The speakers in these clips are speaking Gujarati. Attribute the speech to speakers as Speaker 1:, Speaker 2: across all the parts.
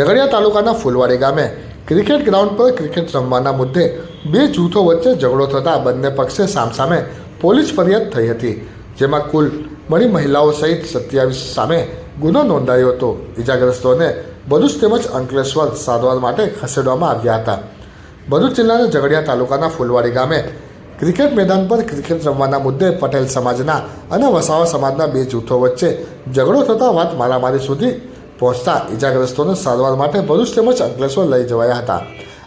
Speaker 1: ઝઘડિયા તાલુકાના ફુલવાડી ગામે ક્રિકેટ ગ્રાઉન્ડ પર ક્રિકેટ રમવાના મુદ્દે બે જૂથો વચ્ચે ઝઘડો થતાં બંને પક્ષે સામસામે પોલીસ ફરિયાદ થઈ હતી, જેમાં કુલ મળી મહિલાઓ સહિત સત્યાવીસ સામે ગુનો નોંધાયો હતો. ઇજાગ્રસ્તોને ભરૂચ તેમજ અંકલેશ્વર સારવાર માટે ખસેડવામાં આવ્યા હતા. ભરૂચ જિલ્લાના ઝઘડિયા તાલુકાના ફુલવાડી ગામે ક્રિકેટ મેદાન પર ક્રિકેટ રમવાના મુદ્દે પટેલ સમાજના અને વસાવા સમાજના બે જૂથો વચ્ચે ઝઘડો થતાં વાત મારામારી સુધી પહોંચતા ઇજાગ્રસ્તોને સારવાર માટે ભરૂચ તેમજ અંકલેશ્વર લઈ જવાયા હતા.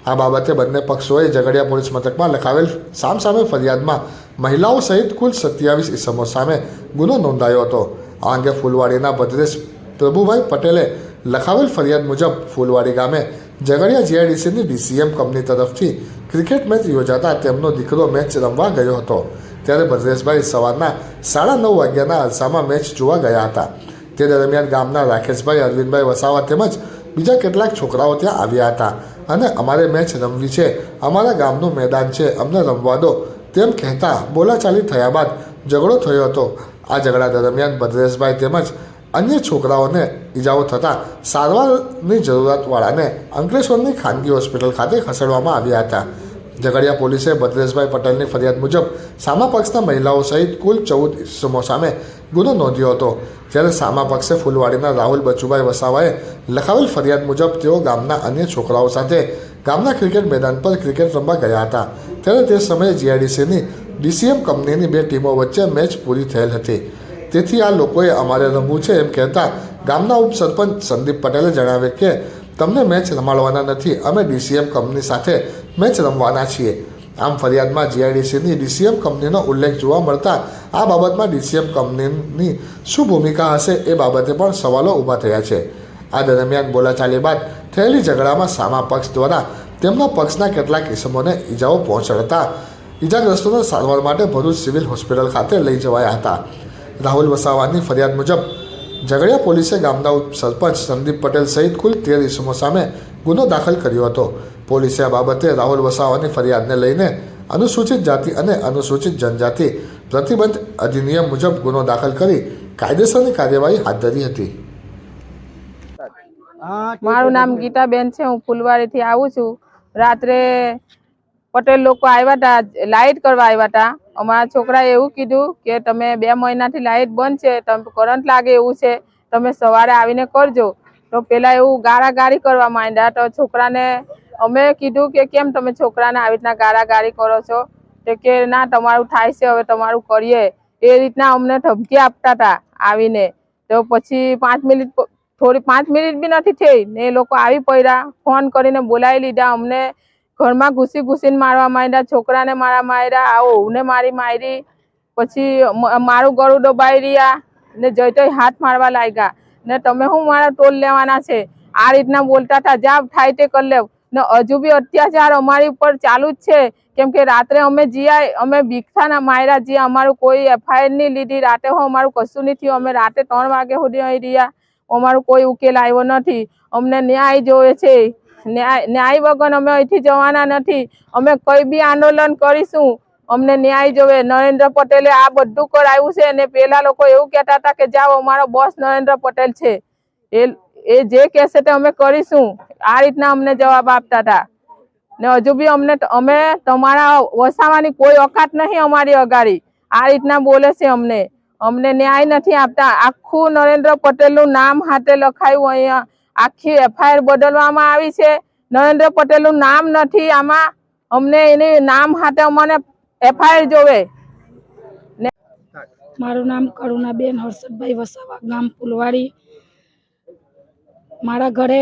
Speaker 1: આ બાબતે બંને પક્ષોએ ઝઘડિયા પોલીસ મથકમાં લખાવેલ સામસામે ફરિયાદમાં મહિલાઓ સહિત કુલ સત્યાવીસ ઇસમો સામે ગુનો નોંધાયો હતો. આ અંગે ફૂલવાડીના ભદ્રેશ પ્રભુભાઈ પટેલે લખાવેલ ફરિયાદ મુજબ ફૂલવાડી ગામે ઝઘડિયા જીઆઈડીસીની ડીસીએમ કંપની તરફથી ક્રિકેટ મેચ યોજાતા તેમનો દીકરો મેચ રમવા ગયો હતો. ત્યારે ભદ્રેશભાઈ સવારના સાડા નવ વાગ્યાના અરસામાં મેચ જોવા ગયા હતા. તે દરમિયાન ગામના રાકેશભાઈ, અરવિંદભાઈ વસાવા તેમજ બીજા કેટલાક છોકરાઓ ત્યાં આવ્યા હતા. અને અમારે મેચ રમવી છે. અમારા ગામનું મેદાન છે. અમને રમવા દો. તેમ કહેતા બોલાચાલી થયા બાદ ઝઘડો થયો હતો. આ ઝઘડા દરમિયાન ભદ્રેશભાઈ તેમજ અન્ય છોકરાઓને ઈજાઓ થતાં સારવારની જરૂરિયાતવાળાને અંકલેશ્વરની ખાનગી હોસ્પિટલ ખાતે ખસેડવામાં આવ્યા હતા. ઝઘડિયા પોલીસે ભદ્રેશભાઈ પટેલની ફરિયાદ મુજબ સામા પક્ષના મહિલાઓ સહિત કુલ ચૌદ ઇસમો સામે ગુનો નોંધ્યો હતો. જ્યારે સામા પક્ષે ફૂલવાડીના રાહુલ બચુભાઈ વસાવાએ લખાવેલ ફરિયાદ મુજબ તેઓ ગામના અન્ય છોકરાઓ સાથે ગામના ક્રિકેટ મેદાન પર ક્રિકેટ રમવા ગયા હતા. ત્યારે તે સમયે જીઆઈડીસીની ડીસીએમ કંપનીની બે ટીમો વચ્ચે મેચ પૂરી થયેલ હતી. તેથી આ લોકોએ અમારે રમવું છે એમ કહેતા ગામના ઉપસરપંચ સંદીપ પટેલે જણાવ્યું કે, તમને મેચ રમાડવાના નથી. અમે ડીસીએમ કંપની સાથે મેચ રમવાના છીએ. આમ ફરિયાદમાં જીઆઈડીસીની ડીસીએમ કંપનીનો ઉલ્લેખ જોવા મળતા આ બાબતમાં ડીસીએમ કંપનીની શું ભૂમિકા હશે એ બાબતે પણ સવાલો ઊભા થયા છે. આ દરમિયાન બોલાચાલી બાદ થયેલી ઝઘડામાં સામા પક્ષ દ્વારા તેમના પક્ષના કેટલાક ઇસમોને ઈજાઓ પહોંચાડતા ઈજાગ્રસ્તોને સારવાર માટે ભરૂચ સિવિલ હોસ્પિટલ ખાતે લઈ જવાયા હતા. રાહુલ વસાવાની ફરિયાદ મુજબ, ઝઘડિયા પોલીસે ગામના સરપંચ સંદીપ પટેલ સહિત કુલ તેર ઇસમો સામે ગુનો દાખલ કર્યો હતો. પોલીસે આ બાબતે રાહુલ વસાવાની ફરિયાદને લઈને અનુસૂચિત જાતિ અને અનુસૂચિત જનજાતિ પ્રતિબંધ અધિનિયમ મુજબ ગુનો દાખલ કરી કાયદેસરની કાર્યવાહી હાથ ધરી હતી.
Speaker 2: મારું નામ ગીતાબેન છે હું ફુલવારીથી આવું છું. રાત્રે પટેલ લોકો આવ્યા હતા લાઇટ કરવા આવ્યા હતા અમારા છોકરાએ એવું કીધું કે તમે બે મહિનાથી લાઇટ બંધ છે તમે કરંટ લાગે એવું છે તમે સવારે આવીને કરજો. તો પેલા એવું ગાળાગાળી કરવા માંડ્યા તો છોકરાને અમે કીધું કે કેમ તમે છોકરાને આવી રીતના ગારાગારી કરો છો? તો કે ના, તમારું થાય છે, હવે તમારું કરીએ. એ રીતના અમને ધમકી આપતા હતા આવીને. તો પછી પાંચ મિનિટ થોડી પાંચ મિનિટ બી નથી થઈ ને એ લોકો આવી પડ્યા, ફોન કરીને બોલાવી લીધા અમને. ઘરમાં ઘૂસી ઘૂસીને મારવા માંડ્યા, છોકરાને મારા માર્યા આવો ઉને મારી મારી. પછી મારું ગળું દબાઈ રહ્યા ને જઈ હાથ મારવા લાગ્યા. ને તમે શું મારા ટોલ લેવાના છે? આ રીતના બોલતા હતા જ્યાં થાય તે કરી લેવ ને, હજુ બી અત્યાચાર અમારી ઉપર ચાલુ જ છે. કેમ કે રાત્રે અમે જીયા અમે ભીખતાના માર્યા જીયા અમારું કોઈ એફઆઈઆર નહીં લીધી. રાતે હો અમારું કશું નહીં થયું. અમે રાતે ત્રણ વાગે સુધી અહીં રહ્યા. અમારું કોઈ ઉકેલ આવ્યો નથી. અમને ન્યાય જોવે છે. ન્યાય ન્યાય વગર અમે અહીંથી જવાના નથી. અમે કંઈ બી આંદોલન કરીશું, અમને ન્યાય જોવે. નરેન્દ્ર પટેલે આ બધું કરાવ્યું છે અને પેલા લોકો એવું કહેતા હતા કે જાઓ, અમારો બોસ નરેન્દ્ર પટેલ છે. એ એ જે કહેશે તે અમે કરીશું. આ રીતના અમને જવાબ આપતા હતા. ને હજુ બી અમને અમે તમારા વસાવાની કોઈ ઓકાત નહીં અમારી અગાડી. આ રીતના બોલે છે અમને. અમને ન્યાય નથી આપતા. આખું નરેન્દ્ર પટેલનું નામ હાથે લખાયું અહીંયા. આખી એફઆઈઆર બદલવામાં આવી છે. નરેન્દ્ર પટેલનું નામ નથી. આમાં અમને એની નામ હાથે અમને એફઆઈઆર જોવે.
Speaker 3: મારું નામ કરુણાબેન હર્ષદભાઈ વસાવા, ગામ ફૂલવાડી મારા ઘરે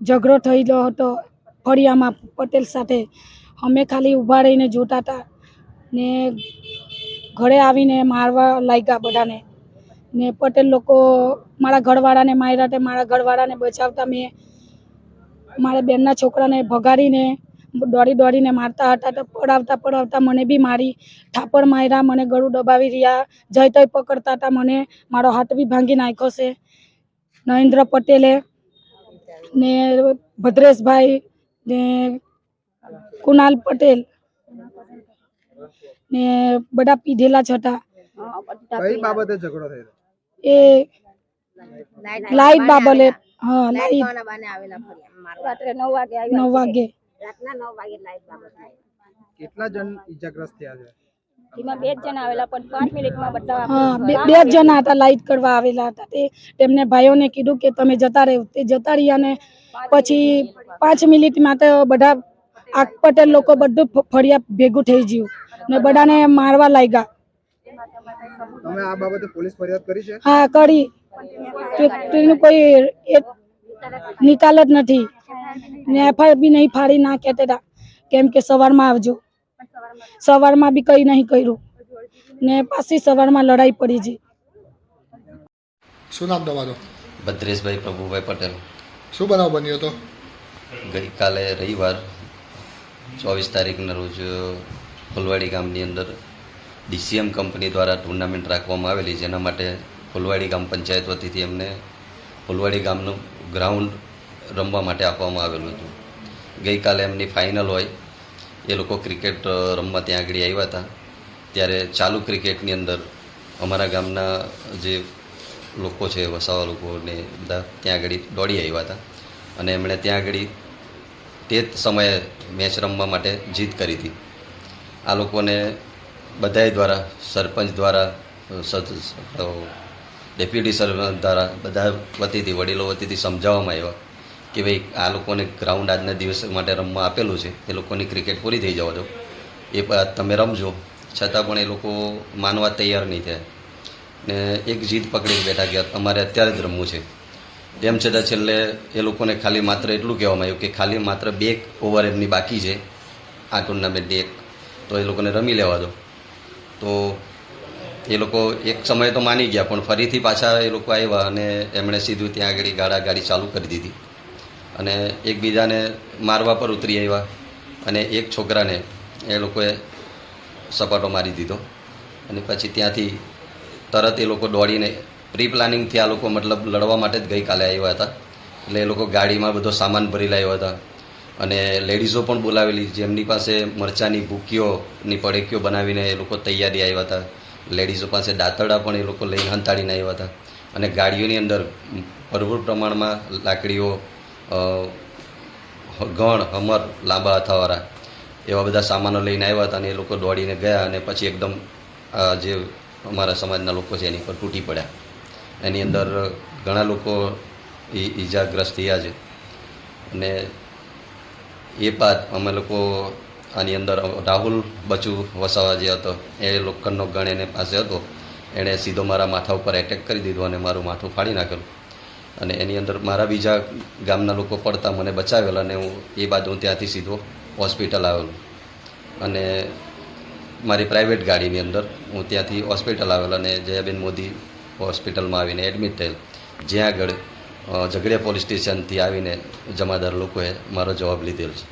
Speaker 3: ઝઘડો થયેલો હતો. ફળિયામાં પટેલ સાથે અમે ખાલી ઊભા રહીને જોતા હતા ને ઘરે આવીને મારવા લાગ્યા બધાને. ને પટેલ લોકો મારા ઘરવાળાને માર્યા તે મારા ઘરવાળાને બચાવતા મેં મારા બેનના છોકરાને ભગાડીને દોડી દોડીને મારતા હતા તો પડાવતા પડાવતા મને બી મારી થાપડ માર્યા, મને ગળું દબાવી રહ્યા, જય તય પકડતા હતા, મને મારો હાથ બી ભાંગી નાખ્યો છે. નરેન્દ્ર પટેલે ને ભદ્રેશભાઈ ને કુનાલ પટેલ ને બધા પીધેલા છટા.
Speaker 4: કઈ બાબતે ઝઘડો થયો?
Speaker 3: એ લાઈટ બાબલે હા
Speaker 4: લાઈટ
Speaker 5: રાત્રે વાગે
Speaker 3: નવ
Speaker 5: આવ્યા
Speaker 3: વાગે.
Speaker 4: રાતના નવ વાગે લાઈટ બાબત.
Speaker 6: કેટલા જણ ઈજાગ્રસ્ત થયા છે?
Speaker 5: એમાં બે જ જણ આવેલા પણ પાંચ મિનિટમાં બધા
Speaker 3: હા બે બે જ જણા હતા લાઈટ કરવા આવેલા હતા. તે તેમને ભાઈઓને કીધું કે તમે જતા રહો તે જતા રહ્યા ને પછી પાંચ મિનિટમાં તો બધા આગ પટેલ લોકો બધું ફળિયા ભેગું થઈ ગયું ને બધાને મારવા લાગ્યા.
Speaker 6: તમે આ બાબતે પોલીસ ફરિયાદ કરી છે?
Speaker 3: હા કરી. તેનું કોઈ નિકાલ જ નથી. ને એફઆઈઆર બી નહીં ફાડી ના કહેતા હતા. કેમ કે સવારમાં આવજો. સવારમાં બી કંઈ નહીં કર્યું. ને પાછી સવારમાં લડાઈ પડી છે
Speaker 1: શું નામ તમારું?
Speaker 7: ભદ્રેશભાઈ પ્રભુભાઈ પટેલ.
Speaker 1: શું બનાવ બન્યો હતો?
Speaker 7: ગઈકાલે રવિવાર ચોવીસ તારીખના રોજ ફુલવાડી ગામની અંદર ડીસીએમ કંપની દ્વારા ટુર્નામેન્ટ રાખવામાં આવેલી જેના માટે ફુલવાડી ગામ પંચાયત વતીથી એમને ફુલવાડી ગામનું ગ્રાઉન્ડ રમવા માટે આપવામાં આવેલું હતું. ગઈકાલે એમની ફાઇનલ હોય એ લોકો ક્રિકેટ રમવા ત્યાં આગળ આવ્યા હતા. ત્યારે ચાલુ ક્રિકેટની અંદર અમારા ગામના જે લોકો છે, વસાવા લોકોને બધા ત્યાં આગળ દોડી આવ્યા હતા. અને એમણે ત્યાં આગળ તે જ સમયે મેચ રમવા માટે જીત કરી હતી. આ લોકોને બધાય દ્વારા, સરપંચ દ્વારા ડેપ્યુટી સરપંચ દ્વારા બધા વતીથી, વડીલો વતીથી સમજાવવામાં આવ્યા. કે ભાઈ આ લોકોને ગ્રાઉન્ડ આજના દિવસ માટે રમવા આપેલું છે, એ લોકોની ક્રિકેટ પૂરી થઈ જવા દો. એ તમે રમજો. છતાં પણ એ લોકો માનવા તૈયાર નહીં થયા. ને એક જીદ પકડી બેઠા કે અમારે અત્યારે જ રમવું છે. તેમ છતાં છેલ્લે એ લોકોને ખાલી માત્ર એટલું કહેવામાં આવ્યું કે ખાલી માત્ર બે ઓવર એમની બાકી છે. આ ટુર્નામેન્ટની એક. તો એ લોકોને રમી લેવા દો. તો એ લોકો એક સમયે તો માની ગયા, પણ ફરીથી પાછા એ લોકો આવ્યા અને એમણે સીધું ત્યાં આગળ ગાડા ગાડી ચાલુ કરી દીધી. અને એકબીજાને મારવા પર ઉતરી આવ્યા અને એક છોકરાને એ લોકોએ સપાટો મારી દીધો. અને પછી ત્યાંથી તરત એ લોકો દોડીને પ્રી પ્લાનિંગથી આ લોકો મતલબ લડવા માટે જ ગઈકાલે આવ્યા હતા. એટલે એ લોકો ગાડીમાં બધો સામાન ભરી લાવ્યા હતા. અને લેડીઝો પણ બોલાવેલી, જેમની પાસે મરચાની ભૂકીઓની પડેકીઓ બનાવીને એ લોકો તૈયારી આવ્યા હતા. લેડીઝો પાસે દાંતરડા પણ એ લોકો લઈને હંતાડીને આવ્યા હતા. અને ગાડીઓની અંદર ભરપૂર પ્રમાણમાં લાકડીઓ ગણ, હમર, લાંબા હાથાવાળા એવા બધા સામાનો લઈને આવ્યા હતા અને એ લોકો દોડીને ગયા અને પછી એકદમ જે અમારા સમાજના લોકો છે એની પર તૂટી પડ્યા. એની અંદર ઘણા લોકો ઈજાગ્રસ્ત થયા છે. અને એ બાદ અમે લોકો આની અંદર રાહુલ બચુ વસાવા જે હતો, એ લોખંડનો ગણ એને પાસે હતો. એણે સીધો મારા માથા ઉપર એટેક કરી દીધો અને મારું માથું ફાડી નાખેલું. અને એની અંદર મારા બીજા ગામના લોકો પડતા મને બચાવેલા અને હું એ બાદ હું ત્યાંથી સીધો હોસ્પિટલ આવેલો. અને મારી પ્રાઇવેટ ગાડીની અંદર હું ત્યાંથી હોસ્પિટલ આવેલો અને જયાબેન મોદી હોસ્પિટલમાં આવીને એડમિટ થયેલ. જ્યાં આગળ ઝઘડિયા પોલીસ સ્ટેશનથી આવીને જમાદાર લોકોએ મારો જવાબ લીધેલ છે.